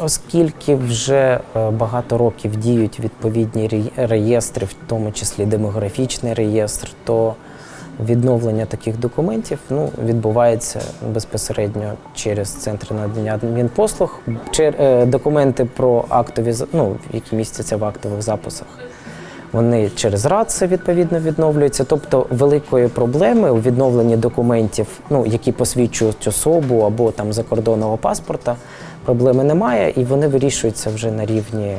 Оскільки вже е, багато років діють відповідні реєстри, в тому числі демографічний реєстр, то відновлення таких документів ну, відбувається безпосередньо через центри надання адмінпослуг. Е, Документи про актові ну, які містяться в актових записах. Вони через РАЦ відповідно відновлюються. Тобто великої проблеми у відновленні документів, ну які посвідчують особу або там закордонного паспорта, проблеми немає, і вони вирішуються вже на рівні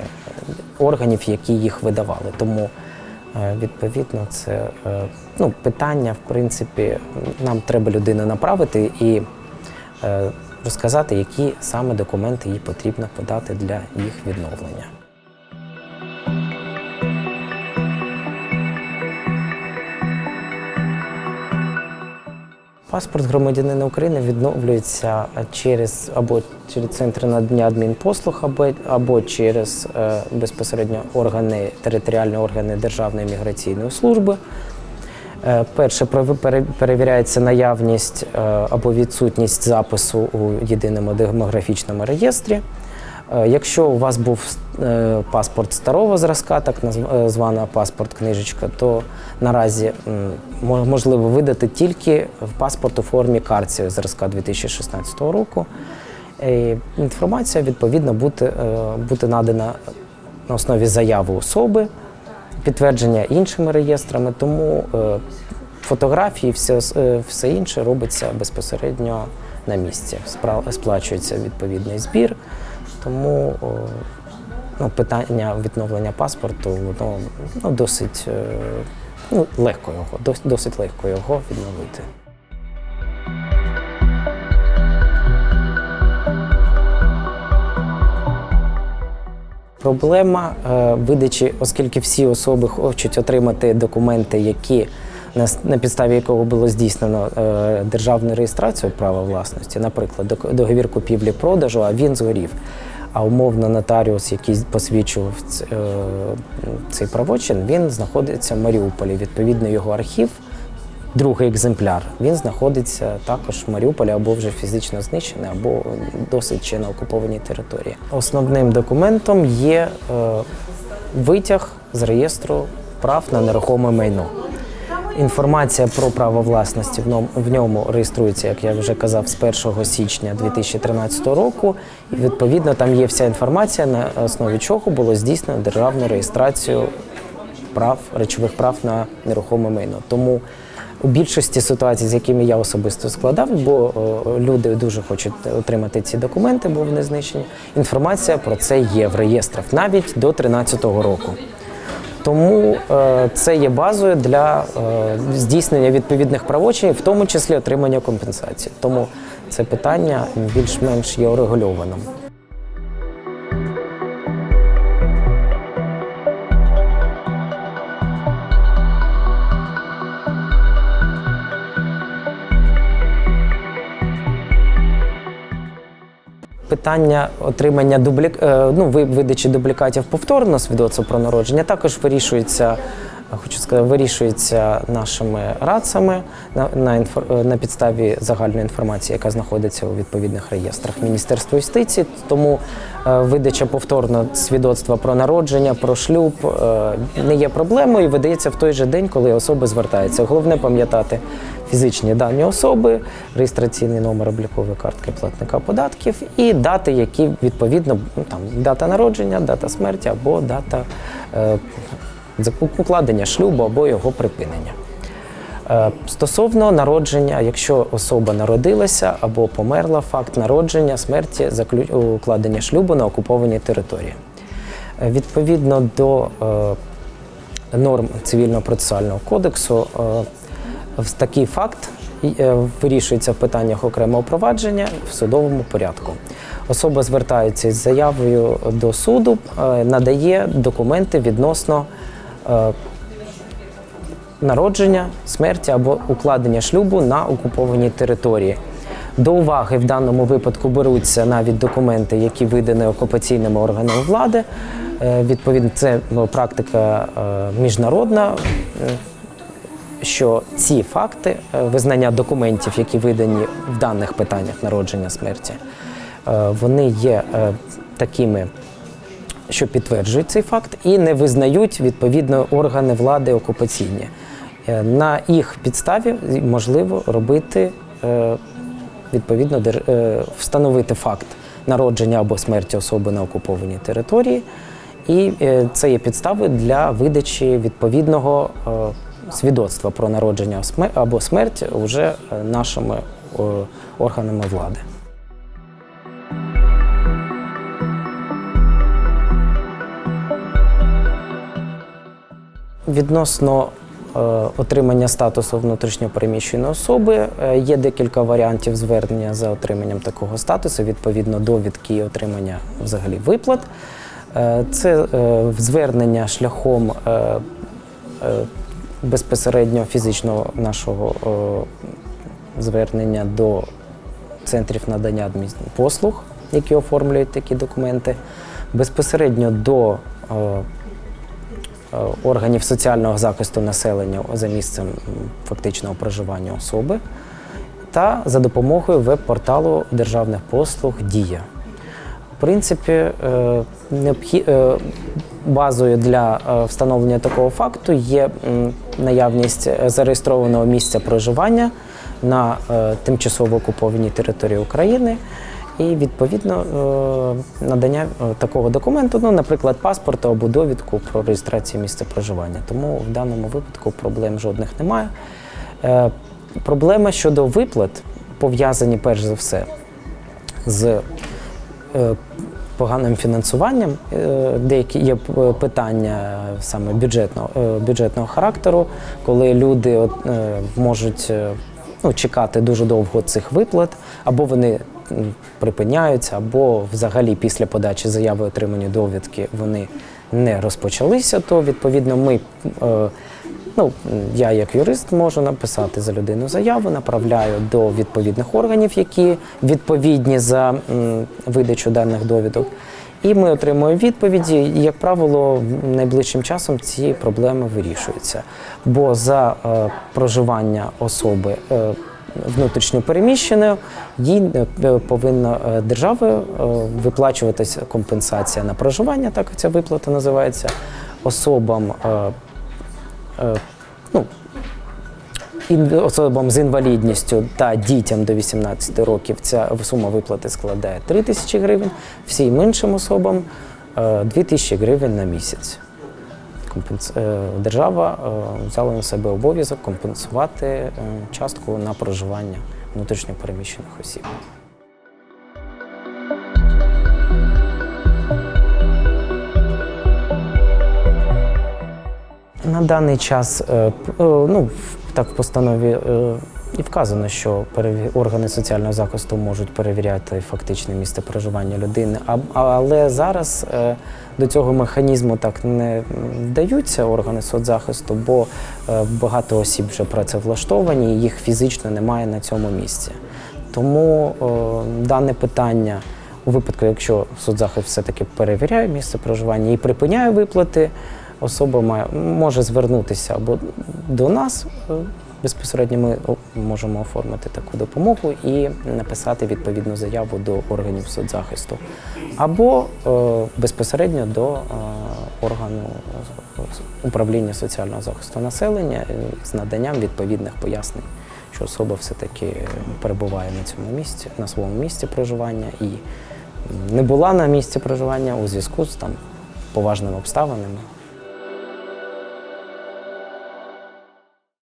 органів, які їх видавали. Тому е, відповідно це е, ну, питання, в принципі, нам треба людину направити і е, розказати, які саме документи їй потрібно подати для їх відновлення. Паспорт громадянина України відновлюється через або через центри надання адмінпослуг, або, або через е, безпосередньо органи, територіальні органи Державної міграційної служби. Е, Перше перевіряється наявність е, або відсутність запису у єдиному демографічному реєстрі. Е, Якщо у вас був е, паспорт старого зразка, так е, звана паспорт книжечка, то наразі можливо видати тільки в паспорт у формі карці зразка 2016 року. Е, Інформація відповідно бути, бути надана на основі заяви особи, підтвердження іншими реєстрами, тому фотографії, все, все інше робиться безпосередньо на місці. Сплачується відповідний збір. Тому ну, питання відновлення паспорту воно ну, досить е, ну, легко його, досить легко його відновити. Проблема е, видачі, оскільки всі особи хочуть отримати документи, які на, підставі якого було здійснено е, державну реєстрацію права власності, наприклад, договір купівлі-продажу, а він згорів. А умовно нотаріус, який посвідчував е, цей правочин, він знаходиться в Маріуполі. Відповідно, його архів, другий екземпляр, він знаходиться також в Маріуполі або вже фізично знищений, або досить ще на окупованій території. Основним документом є е, витяг з реєстру прав на нерухоме майно. Інформація про право власності в ньому, реєструється, як я вже казав, з 1 січня 2013 року. І відповідно там є вся інформація, на основі чого було здійснено державну реєстрацію прав, речових прав на нерухоме майно. Тому у більшості ситуацій, з якими я особисто складав, бо люди дуже хочуть отримати ці документи, бо вони знищені. Інформація про це є в реєстрах навіть до 2013 року. Тому е, це є базою для е, здійснення відповідних правочинів, в тому числі отримання компенсації. Тому це питання більш-менш є урегульованим. Питання отримання дублік... е, ну, видачі дублікатів повторно свідоцтва про народження. Також вирішується, хочу сказати, вирішується нашими рацами на, на, е, на підставі загальної інформації, яка знаходиться у відповідних реєстрах Міністерства юстиції. Тому е, видача повторно свідоцтва про народження, про шлюб е, не є проблемою і видається в той же день, коли особа звертається. Головне пам'ятати фізичні дані особи, реєстраційний номер облікової картки платника податків і дати, які відповідно ну, там дата народження, дата смерті або дата е, укладення шлюбу або його припинення. Е, Стосовно народження, якщо особа народилася або померла, факт народження, смерті, укладення шлюбу на окупованій території. Е, Відповідно до е, норм цивільного процесуального кодексу, в такий факт вирішується в питаннях окремого провадження в судовому порядку. Особа звертається із заявою до суду, надає документи відносно народження, смерті або укладення шлюбу на окупованій території. До уваги в даному випадку беруться навіть документи, які видані окупаційними органами влади. Е, Відповідно, це ну, практика е, міжнародна, е, що ці факти е, визнання документів, які видані в даних питаннях народження смерті, е, вони є е, такими, що підтверджують цей факт, і не визнають відповідно органи влади окупаційні. Е, На їх підставі можливо робити е, відповідно е, встановити факт народження або смерті особи на окупованій території. І це є підстави для видачі відповідного свідоцтва про народження або смерть уже нашими органами влади. Відносно е, отримання статусу внутрішньопереміщеної особи е, є декілька варіантів звернення за отриманням такого статусу, відповідно довідки і отримання взагалі виплат. Е, Це е, звернення шляхом е, е, безпосередньо фізичного нашого е, звернення до центрів надання адмінпослуг, які оформлюють такі документи, безпосередньо до е, органів соціального захисту населення за місцем фактичного проживання особи та за допомогою веб-порталу державних послуг Дія. В принципі, е, е, базою для е, встановлення такого факту є наявність е, зареєстрованого місця проживання на е, тимчасово окупованій території України. І відповідно е, надання е, такого документу, ну, наприклад, паспорту або довідку про реєстрацію місця проживання. Тому в даному випадку проблем жодних немає. Е, Проблеми щодо виплат пов'язані перш за все з поганим фінансуванням. Деякі є питання саме бюджетного, бюджетного характеру, коли люди можуть ну, чекати дуже довго цих виплат, або вони припиняються, або взагалі після подачі заяви отримані довідки вони не розпочалися, то відповідно ми. е, Ну, я як юрист можу написати за людину заяву, направляю до відповідних органів, які відповідні за м, видачу даних довідок. І ми отримуємо відповіді. І, як правило, найближчим часом ці проблеми вирішуються. Бо за е, проживання особи е, внутрішньо переміщеною, їй е, повинна е, державою е, виплачуватися компенсація на проживання, так ця виплата називається, особам. ну, особам з інвалідністю та дітям до 18 років ця сума виплати складає 3 тисячі гривень, всім іншим особам е, 2 тисячі гривень на місяць. Компенс... е, Держава е, взяла на себе обов'язок компенсувати е, частку на проживання внутрішньопереміщених осіб. На даний час ну, так в постанові і вказано, що органи соціального захисту можуть перевіряти фактичне місце проживання людини. Але зараз е, до цього механізму так не вдаються органи соцзахисту, бо е, багато осіб вже працевлаштовані, і їх фізично немає на цьому місці. Тому е, дане питання у випадку, якщо соцзахист все-таки перевіряє місце проживання і припиняє виплати, особа має, може звернутися або до нас. Безпосередньо ми можемо оформити таку допомогу і написати відповідну заяву до органів соцзахисту, або е, безпосередньо до е, органу е, управління соціального захисту населення з наданням відповідних пояснень, що особа все-таки перебуває на цьому місці, на своєму місці проживання і не була на місці проживання у зв'язку з там поважними обставинами.